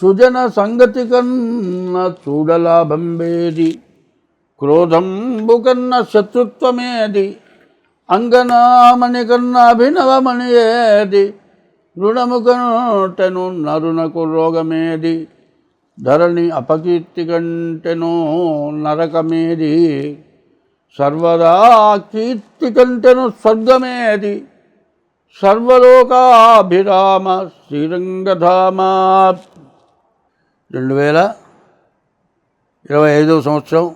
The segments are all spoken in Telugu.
సుజన సంగతి కన్న చూడలాభంబేది క్రోధంబు కన్న శత్రుత్వమేది. అంగనామణి కన్న అభినవమణి ఏది. రుణము నరునకు రోగమేది. ధరణి అపకీర్తి కంటెను నరకమేది. సర్వదా కీర్తి కంటెను స్వర్గమేది. సర్వలోకాభిరామ శ్రీరంగధామ రెండు వేల ఇరవై ఐదవ సంవత్సరం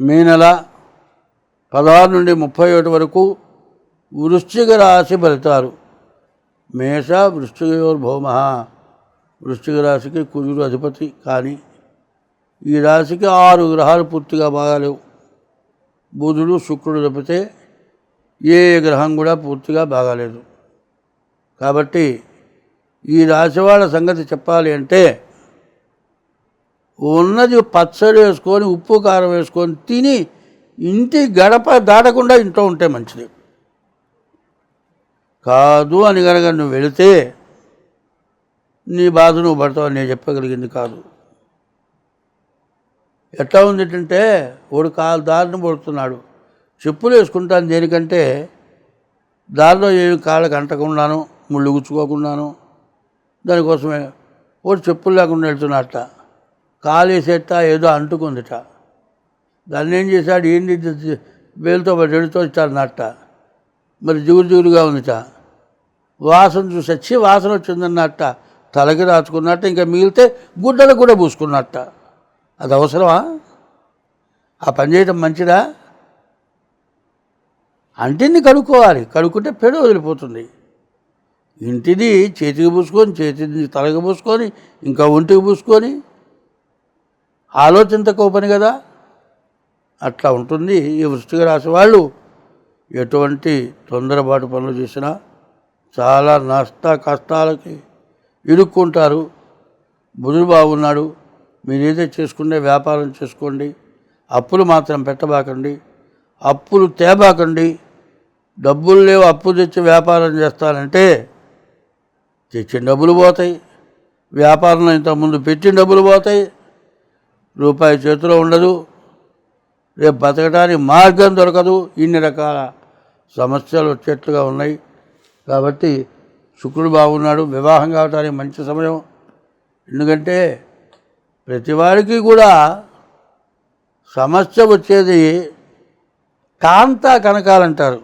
మే నెల పదహారు నుండి ముప్పై ఒకటి వరకు వృశ్చిక రాశి ఫలితాలు. మేష వృశ్చికయోర్భౌమ వృశ్చిక రాశికి కుజుడు అధిపతి కానీ ఈ రాశికి ఆరు గ్రహాలు పూర్తిగా బాగాలేవు. బుధుడు శుక్రుడు తప్పితే ఏ గ్రహం కూడా పూర్తిగా బాగాలేదు. కాబట్టి ఈ రాశి వాళ్ళ సంగతి చెప్పాలి అంటే ఉన్నది పచ్చడి వేసుకొని ఉప్పు కారం వేసుకొని తిని ఇంటి గడప దాటకుండా ఇంట్లో ఉంటే మంచిది. కాదు అని కనుక నువ్వు వెళితే నీ బాధ నువ్వు పడతావు నేను చెప్పగలిగింది కాదు. ఎట్లా ఉంది అంటే వాడు కాలు దారిని పడుతున్నాడు. చెప్పులు వేసుకుంటాను దేనికంటే దారిలో ఏమి కాళ్ళకి అంటకుండాను ముళ్ళు గుచ్చుకోకుండాను దానికోసమే వాడు చెప్పులు లేకుండా వెళ్తున్నట్ట ఖాళీ వేసేట ఏదో అంటుకుందిట. దాన్ని ఏం చేశాడు? ఏంటి వేలుతో రెడుతో నట్ట. మరి జిగురు జిగురుగా ఉందిట. వాసన చూసి వచ్చి వాసన వచ్చిందన్నట్ట తలకి రాచుకున్నట్ట ఇంకా మిగిలితే గుడ్డలు కూడా పూసుకున్నట్ట. అది అవసరమా? ఆ పని చేయటం మంచిదా? అంటిని కడుక్కోవాలి. కడుక్కుంటే పెడ వదిలిపోతుంది. ఇంటిది చేతికి పూసుకొని చేతిని తలకి పూసుకొని ఇంకా ఒంటికి పూసుకొని ఆలోచన పని కదా? అట్లా ఉంటుంది ఈ వృష్టిక రాశి వాళ్ళు. ఎటువంటి తొందరపాటు పనులు చేసినా చాలా నష్ట కష్టాలకి ఇరుక్కుంటారు. బుధుడు బాగున్నాడు. మీరేదో చేసుకునే వ్యాపారం చేసుకోండి. అప్పులు మాత్రం పెట్టబాకండి. అప్పులు తేబాకండి. డబ్బులు లేవు అప్పు తెచ్చి వ్యాపారం చేస్తానంటే తెచ్చిన డబ్బులు పోతాయి. వ్యాపారంలో ఇంతకుముందు పెట్టిన డబ్బులు పోతాయి. రూపాయి చేతిలో ఉండదు. రేపు బతకడానికి మార్గం దొరకదు. ఇన్ని రకాల సమస్యలు వచ్చేట్లుగా ఉన్నాయి. కాబట్టి శుక్రుడు బాగున్నాడు. వివాహం కావడానికి మంచి సమయం. ఎందుకంటే ప్రతివాడికి కూడా సమస్య వచ్చేది కాంత కనకాలంటారు.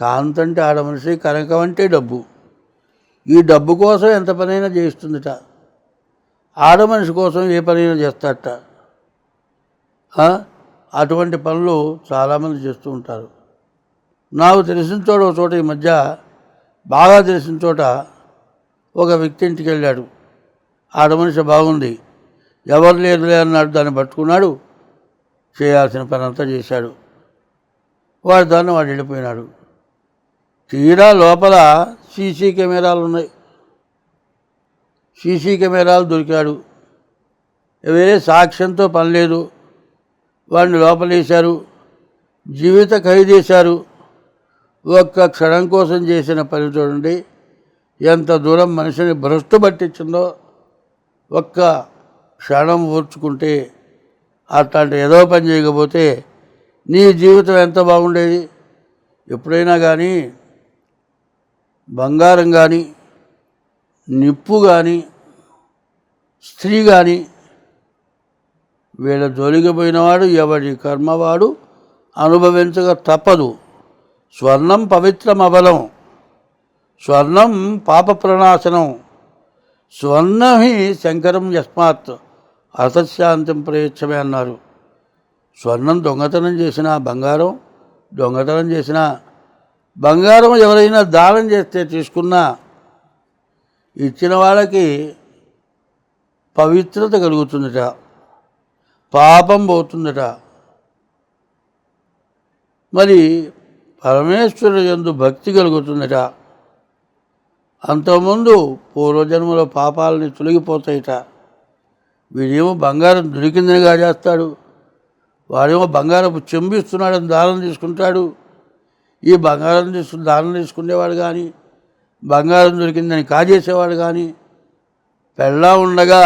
కాంత అంటే ఆడ మనిషి కనకం అంటే డబ్బు. ఈ డబ్బు కోసం ఎంత పనైనా చేయిస్తుందిట. ఆడ మనిషి కోసం ఏ పనైనా చేస్తాట అటువంటి పనులు చాలామంది చేస్తూ ఉంటారు. నాకు తెలిసిన చోట ఒక చోట ఈ మధ్య బాగా తెలిసిన చోట ఒక వ్యక్తి ఇంటికి వెళ్ళాడు. ఆడ మనిషి బాగుంది. ఎవరు లేదులే అన్నాడు. దాన్ని పట్టుకున్నాడు. చేయాల్సిన పని అంతా చేశాడు. వాడు దాన్ని వాడు వెళ్ళిపోయినాడు. తీరా లోపల సీసీ కెమెరాలు ఉన్నాయి సీసీ కెమెరాలు దొరికాడు. వేరే సాక్ష్యంతో పనిలేదు వాడిని లోపలేశారు. జీవిత ఖైదేశారు. ఒక్క క్షణం కోసం చేసిన పని చూడండి. ఎంత దూరం మనిషిని భ్రష్టు పట్టించిందో ఒక్క క్షణం ఓర్చుకుంటే అట్లాంటి ఏదో పని చేయకపోతే నీ జీవితం ఎంత బాగుండేది? ఎప్పుడైనా కానీ బంగారం కానీ నిప్పు కానీ స్త్రీ కానీ వీళ్ళ జోలిగిపోయినవాడు ఎవడి కర్మవాడు అనుభవించక తప్పదు. స్వర్ణం పవిత్రమబలం స్వర్ణం పాప ప్రణాశనం స్వర్ణమి శంకరం యస్మాత్ అసశాంతం ప్రయత్నమే అన్నారు. స్వర్ణం దొంగతనం చేసిన బంగారం దొంగతనం చేసిన బంగారం ఎవరైనా దానం చేస్తే తీసుకున్నా ఇచ్చిన వాళ్ళకి పవిత్రత కలుగుతుందట. పాపం పోతుందట. మరి పరమేశ్వరుడు యందు భక్తి కలుగుతుందట. అంతకుముందు పూర్వజన్మల పాపాలని తొలగిపోతాయిట. వీడేమో బంగారం దొరికిందనిగా చేస్తాడు. వాడేమో బంగారపు చెంబిస్తున్నాడని దానం తీసుకుంటాడు. ఈ బంగారం తీసుకు దానం తీసుకునేవాడు కానీ బంగారం దొరికిందని కాజేసేవాడు కానీ పెళ్ళా ఉండగా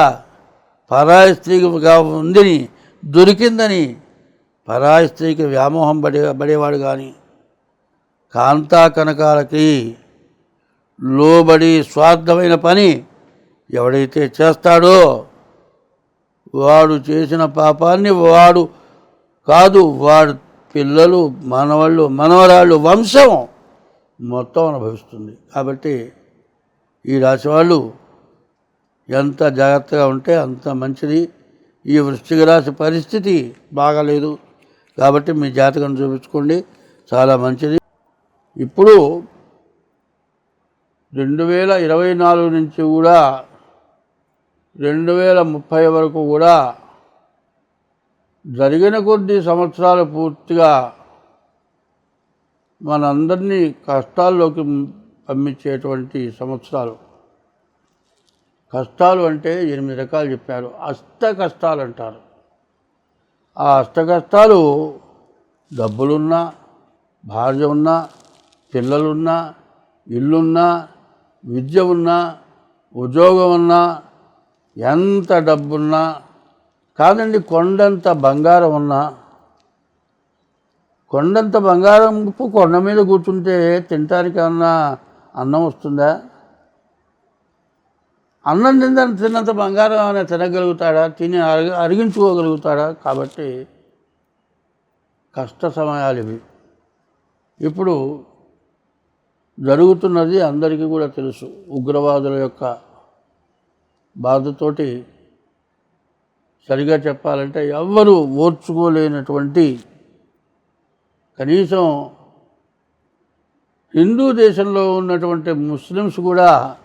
పరాయి స్త్రీగా ఉందని దొరికిందని పరాయి స్త్రీకి వ్యామోహం పడే పడేవాడు కానీ కాంతా కనకాలకి లోబడి స్వార్థమైన పని ఎవడైతే చేస్తాడో వాడు చేసిన పాపాన్ని వాడు కాదు వాడు పిల్లలు మనవాళ్ళు మనవరాళ్ళు వంశం మొత్తం అనుభవిస్తుంది. కాబట్టి ఈ రాశి వాళ్ళు ఎంత జాగ్రత్తగా ఉంటే అంత మంచిది. ఈ వృశ్చిక రాశి పరిస్థితి బాగాలేదు. కాబట్టి మీ జాతకం చూపించుకోండి. చాలా మంచిది. ఇప్పుడు రెండు వేల ఇరవై నాలుగు నుంచి కూడా రెండు వేల ముప్పై వరకు కూడా జరిగిన కొద్ది సంవత్సరాలు పూర్తిగా మనందరినీ కష్టాల్లోకి పంపించేటువంటి సంవత్సరాలు. కష్టాలు అంటే ఎనిమిది రకాలు చెప్పారు. అష్ట కష్టాలు అంటారు ఆ అష్ట కష్టాలు డబ్బులున్నా భార్య ఉన్నా పిల్లలున్నా ఇల్లున్నా విద్య ఉన్నా ఉద్యోగం ఉన్నా ఎంత డబ్బున్నా కాదండి కొండంత బంగారం ఉన్నా కొండంత బంగారం కొండ మీద కూర్చుంటే తినటానికి అన్నా అన్నం వస్తుందా? అన్నం తింద తిన్నంత బంగారం అనే తినగలుగుతాడా? తిని అరిగి అరిగించుకోగలుగుతాడా? కాబట్టి కష్ట సమయాలు ఇవి. ఇప్పుడు జరుగుతున్నది అందరికీ కూడా తెలుసు. ఉగ్రవాదుల యొక్క బాధతోటి సరిగా చెప్పాలంటే ఎవ్వరూ ఓర్చుకోలేనటువంటి కనీసం హిందూ దేశంలో ఉన్నటువంటి ముస్లిమ్స్ కూడా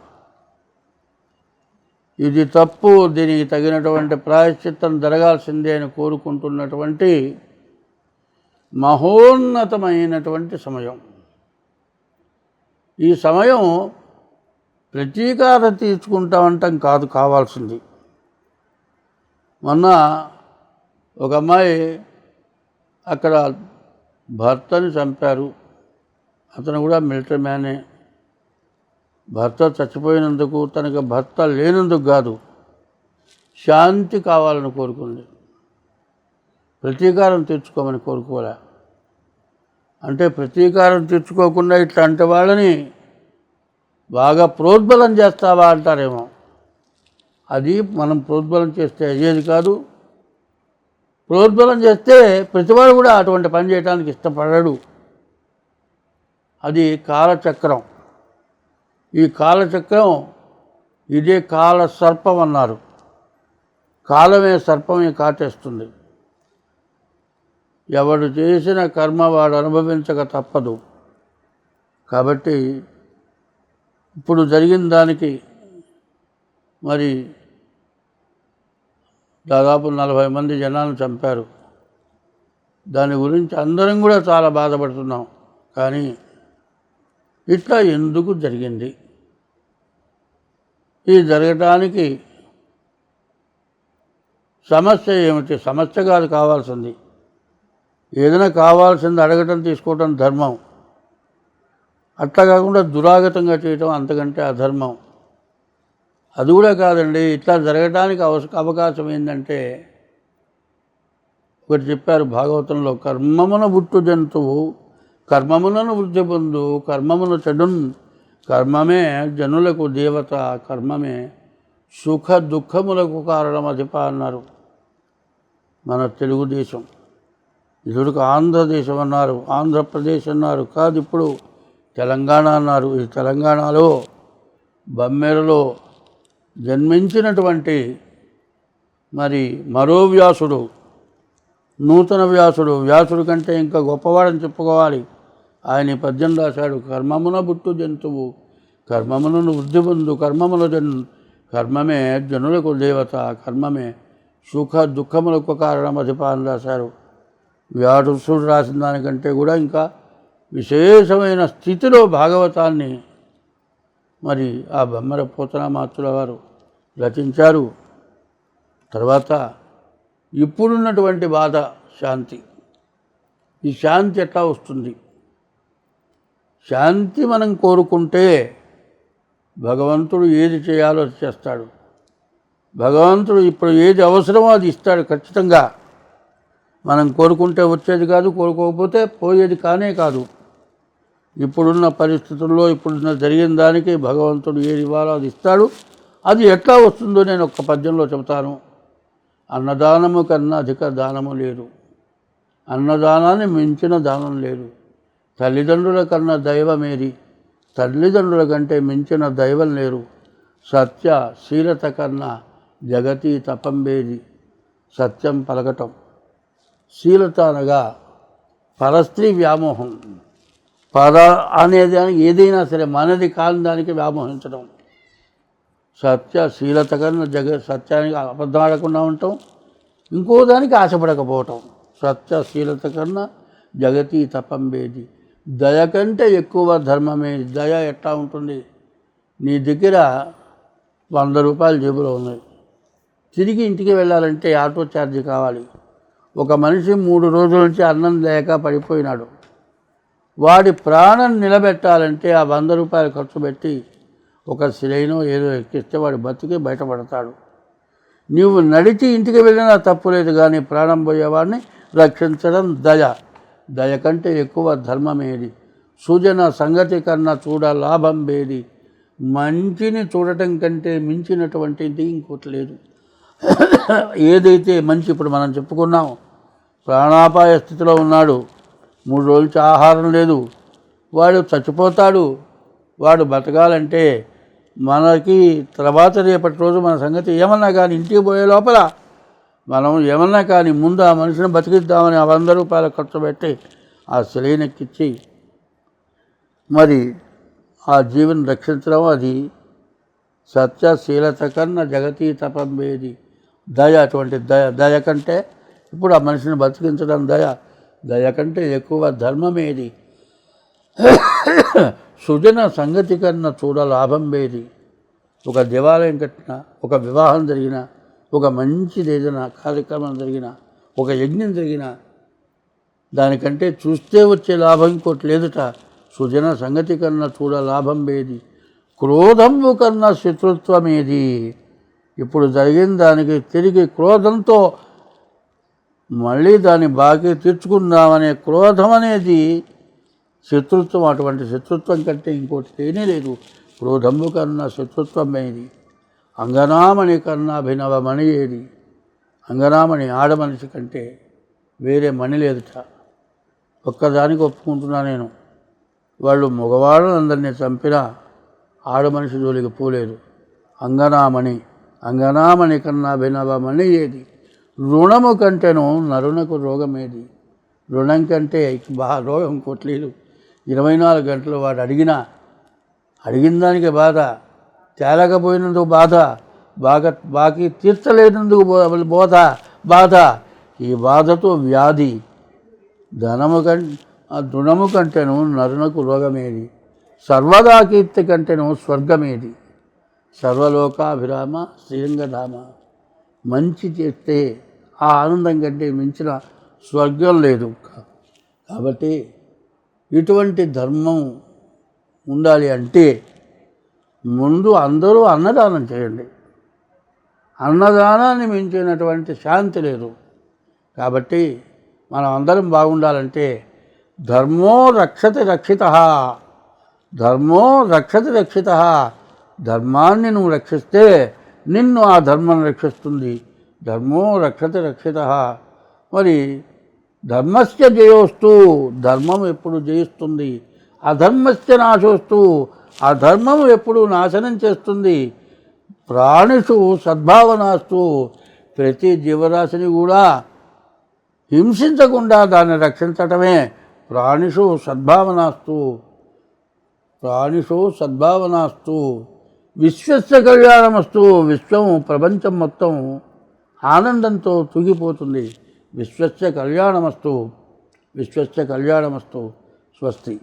ఇది తప్పు దీనికి తగినటువంటి ప్రాయశ్చిత్తం జరగాల్సిందే అని కోరుకుంటున్నటువంటి మహోన్నతమైనటువంటి సమయం. ఈ సమయం ప్రతీకార తీర్చుకుంటామంటాం కాదు కావాల్సింది. మొన్న ఒక అమ్మాయి అక్కడ భర్తని చంపారు. అతను కూడా మిలిటరీ మ్యానే. భర్త చచ్చిపోయినందుకు తనకు భర్త లేనందుకు కాదు శాంతి కావాలని కోరుకుంది. ప్రతీకారం తీర్చుకోమని కోరుకోలే. అంటే ప్రతీకారం తీర్చుకోకుండా ఇట్లాంటి వాళ్ళని బాగా ప్రోద్బలం చేస్తావా అంటారేమో. అది మనం ప్రోద్బలం చేస్తే అయ్యేది కాదు. ప్రోద్బలం చేస్తే ప్రతివాడు కూడా అటువంటి పని చేయడానికి ఇష్టపడడు. అది కాలచక్రం. ఈ కాలచక్రం ఇదే కాల సర్పం అన్నారు. కాలమే సర్పమే కాటేస్తుంది. ఎవడు చేసిన కర్మ వాడు అనుభవించక తప్పదు. కాబట్టి ఇప్పుడు జరిగిన దానికి మరి దాదాపు నలభై మంది జనాలను చంపారు. దాని గురించి అందరం కూడా చాలా బాధపడుతున్నాం. కానీ ఇట్లా ఎందుకు జరిగింది? ఈ జరగటానికి సమస్య ఏమిటి? సమస్య కాదు కావాల్సింది. ఏదైనా కావాల్సింది అడగటం తీసుకోవటం ధర్మం. అట్లా కాకుండా దురాగతంగా చేయటం అంతకంటే అధర్మం. అది కూడా కాదండి ఇట్లా జరగడానికి అవస అవకాశం ఏంటంటే ఒకటి చెప్పారు భాగవతంలో కర్మమున బుట్టు జంతువు కర్మములను వృద్ధి పొందు కర్మమున చెడున్ కర్మమే జనులకు దేవత కర్మమే సుఖ దుఃఖములకు కారణం అధిప అన్నారు. మన తెలుగుదేశం. ఇదుడికి ఆంధ్రదేశం అన్నారు ఆంధ్రప్రదేశ్ అన్నారు కాదు ఇప్పుడు తెలంగాణ అన్నారు. ఈ తెలంగాణలో బమ్మెరలో జన్మించినటువంటి మరి మరో వ్యాసుడు నూతన వ్యాసుడు. వ్యాసుడు కంటే ఇంకా గొప్పవాడని చెప్పుకోవాలి. ఆయన ఈ పద్యం రాశాడు కర్మమున బుట్టు జంతువు కర్మములను వృద్ధి పొందు కర్మముల జన్ కర్మమే జనులకు దేవత కర్మమే సుఖ దుఃఖములకు కారణం అధిపాన్ని రాశారు. వ్యాసుడు రాసిన దానికంటే కూడా ఇంకా విశేషమైన స్థితిలో భాగవతాన్ని మరి ఆ బొమ్మర పోతనామాతుల వారు రచించారు. తర్వాత ఇప్పుడున్నటువంటి బాధ శాంతి. ఈ శాంతి ఎట్లా వస్తుంది? శాంతి మనం కోరుకుంటే భగవంతుడు ఏది చేయాలో అది చేస్తాడు. భగవంతుడు ఇప్పుడు ఏది అవసరమో అది ఇస్తాడు ఖచ్చితంగా. మనం కోరుకుంటే వచ్చేది కాదు కోరుకోకపోతే పోయేది కానే కాదు. ఇప్పుడున్న పరిస్థితుల్లో ఇప్పుడున్న జరిగిన దానికి భగవంతుడు ఏది ఇవ్వాలో అది ఇస్తాడు? అది ఎట్లా వస్తుందో నేను ఒక్క పద్యంలో చెబుతాను. అన్నదానము కన్నా అధిక దానము లేదు. అన్నదానాన్ని మించిన దానం లేదు. తల్లిదండ్రుల కన్నా దైవమేది. తల్లిదండ్రుల కంటే మించిన దైవం లేరు. సత్య శీలత కన్నా జగతి తపంబేది. సత్యం పలకటం. శీలత అనగా పరస్త్రీ వ్యామోహం. పద అనేది ఏదైనా సరే మనది కాని దానికి వ్యామోహించడం. సత్య శీలత కన్నా జగ సత్యానికి అబద్ధం ఆడకుండా ఉండటం ఇంకో దానికి ఆశపడకపోవటం. సత్య శీలత కన్నా జగతి తపంబేది. దయ కంటే ఎక్కువ ధర్మమే. దయ ఎట్లా ఉంటుంది? నీ దగ్గర వంద రూపాయలు జేబులో ఉన్నాయి. తిరిగి ఇంటికి వెళ్ళాలంటే ఆటో ఛార్జ్ కావాలి. ఒక మనిషి మూడు రోజుల నుంచి అన్నం లేక పడిపోయినాడు. వాడి ప్రాణం నిలబెట్టాలంటే ఆ వంద రూపాయలు ఖర్చు పెట్టి ఒక శిలైనో ఏదో ఎక్కిస్తే వాడు బతికి బయటపడతాడు. నీవు నడిచి ఇంటికి వెళ్ళినా తప్పులేదు కానీ ప్రాణం పోయేవాడిని రక్షించడం దయ. దయ కంటే ఎక్కువ ధర్మమేది సూచన సంగతి కన్నా చూడ లాభం వేది మంచిని చూడటం కంటే మించినటువంటిది ఇంకోటి లేదు. ఏదైతే మంచి ఇప్పుడు మనం చెప్పుకున్నాం ప్రాణాపాయ స్థితిలో ఉన్నాడు. మూడు రోజుల నుంచి ఆహారం లేదు. వాడు చచ్చిపోతాడు. వాడు బతకాలంటే మనకి తర్వాత రేపటి రోజు మన సంగతి ఏమన్నా కానీ ఇంటికి పోయే లోపల మనం ఏమన్నా కానీ ముందు ఆ మనిషిని బతికిద్దామని ఆ వంద రూపాయలు ఖర్చు పెట్టి ఆ శిలైనెక్కిచ్చి మరి ఆ జీవిని రక్షించడం అది సత్యశీలత కన్నా జగతీ తపంబేది. దయ అటువంటి దయ దయ కంటే ఇప్పుడు ఆ మనిషిని బతికించడం దయ దయ కంటే ఎక్కువ ధర్మమేది? సుజన సంగతి కన్నా చూడ లాభం వేది? ఒక దేవాలయం కట్టిన ఒక వివాహం జరిగిన ఒక మంచిది ఏదైనా కార్యక్రమం జరిగిన ఒక యజ్ఞం జరిగిన దానికంటే చూస్తే వచ్చే లాభం ఇంకోటి లేదుట. సుజన సంగతి కన్నా చూడ లాభం వేది? క్రోధము కన్నా శత్రుత్వమేది? ఇప్పుడు జరిగిన దానికి తిరిగి క్రోధంతో మళ్ళీ దాన్ని బాకీ తీర్చుకుందామనే క్రోధం అనేది శత్రుత్వం అటువంటి శత్రుత్వం కంటే ఇంకోటి తేనే లేదు. క్రోధము కన్నా శత్రుత్వం ఏది అంగనామణి కన్నా అభినవమణి ఏది అంగనామణి ఆడమనిషి కంటే వేరే మణి లేదుట. ఒక్కదానికి ఒప్పుకుంటున్నా నేను. వాళ్ళు మగవాళ్ళందరినీ చంపినా ఆడమనిషి జోలికి పోలేదు. అంగనామణి అంగనామణి కన్నా భినవమణి ఏది? రుణము కంటేను నరునకు రోగమేది. రుణం కంటే బాగా రోగం కొట్లేదు ఇరవై నాలుగు గంటలు వాడు అడిగినా అడిగిన దానికి బాధ తేలకపోయినందుకు బాధ బాగా బాకీ తీర్చలేనందుకు బోధ బాధ. ఈ బాధతో వ్యాధి. ధనము కం ఆ రుణము కంటేను నరునకు రోగమేది. సర్వదా కీర్తి కంటేను స్వర్గమేది. సర్వలోకాభిరామ శ్రీరంగధామ. మంచి చేస్తే ఆ ఆనందం కంటే మించిన స్వర్గం లేదు. కాబట్టి ఇటువంటి ధర్మం ఉండాలి అంటే ముందు అందరూ అన్నదానం చేయండి. అన్నదానాన్ని మించినటువంటి శాంతి లేదు. కాబట్టి మనం అందరం బాగుండాలంటే ధర్మో రక్షతి రక్షిత ధర్మో రక్షతి రక్షిత ధర్మాన్ని నువ్వు రక్షిస్తే నిన్ను ఆ ధర్మం రక్షిస్తుంది. ధర్మో రక్షత రక్షిత. మరి ధర్మస్య జయోస్తు ధర్మం ఎప్పుడు జయిస్తుంది? అధర్మస్య నాశోస్తు అధర్మం ఎప్పుడు నాశనం చేస్తుంది? ప్రాణిషు సద్భావనాస్తు ప్రతి జీవరాశిని కూడా హింసించకుండా దాన్ని రక్షించటమే ప్రాణిషు సద్భావనాస్తు. ప్రాణిషు సద్భావనాస్తు. విశ్వస్య కళ్యాణమస్తు విశ్వం ప్రపంచం మొత్తం ఆనందంతో తూగిపోతుంది. విశ్వస్య కళ్యాణమస్తు విశ్వస్య కళ్యాణమస్తు స్వస్తి.